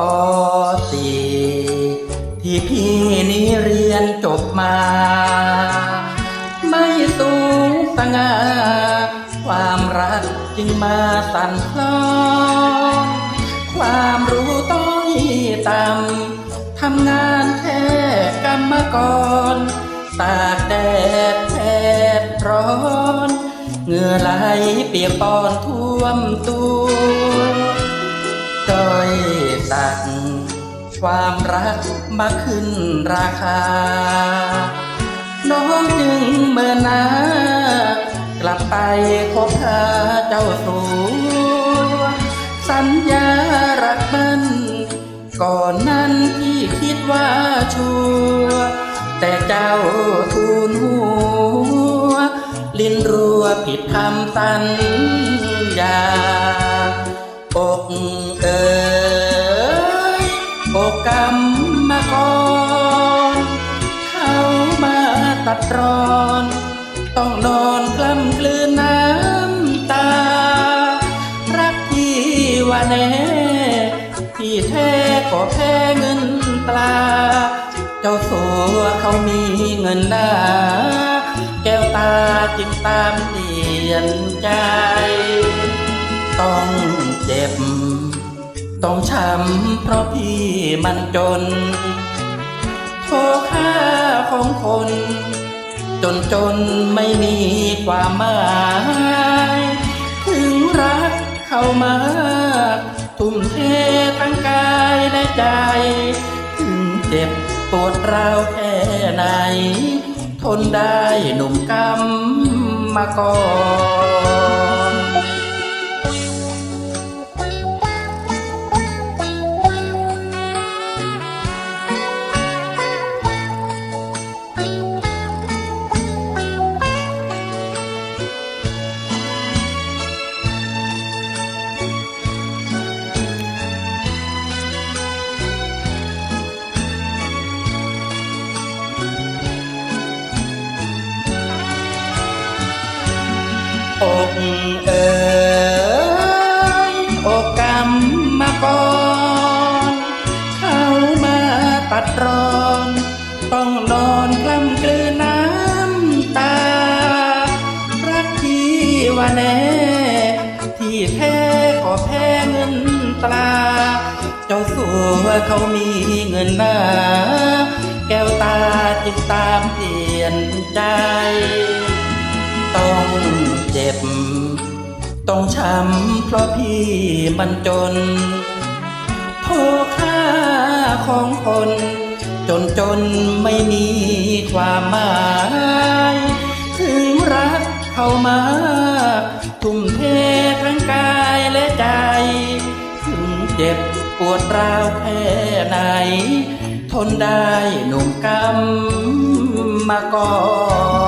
ปสี่ที่พี่นี้เรียนจบมา ไม่สูงสง่าความรักจึงมาสั่นคลอนความรู้ต้อยต่ำทำงานแค่กรรมกร ตากแดดแทบร้อน เหงื่อไหลเปียกปอนท่วมตัวจ้ ตัก ความรักมาขึ้นราคา น้องจึงเมื่อนา กลับไปคบหาเจ้าสัวสัญญารักมันก่อนนั้นที่คิดว่าชัวแต่เจ้าทูลหัว ลิ้นรัวผิดคำสัญญาอกเอ๋ย กรรมมาก่อนเขามาตัดรอน ต้องนอนกล้ำกลืนน้ำตา รักที่ว่าแน่ที่แท้ก็แพ้เงินตราเจ้าสัวเขามีเงินหน้า แก้วตาจึงตามเปลี่ยนใจ ต้องเจ็บ ต้องช้ำเพราะพี่มันจน โทษค่าของคน จนจนไม่มีความหมาย ถึงรักเขามากทุ่มเททั้งกายและใจ ถึงเจ็บปวดร้าวแค่ไหน ทนได้หนุ่มกำมาก่อน อกเอ๋ยอกกำมมาก่อนเข้ามาตัดรอน ต้องนอนกล้ำกลืนน้ำตา รักที่ว่าแน่ ที่แท้ก็แพ้เงินตรา เจ้าสัวเขามีเงินหน้า แก้วตาจึงตามเปลี่ยนใจ ต้องเจ็บ ต้องช้ำเพราะพี่มันจน โทษค่าของคน จนจนไม่มีความหมายถึงรักเขามาทุ่มเททั้งกายและใจ ถึงเจ็บปวดร้าวแค่ไหน ทนได้หนุ่มกำมาก่อน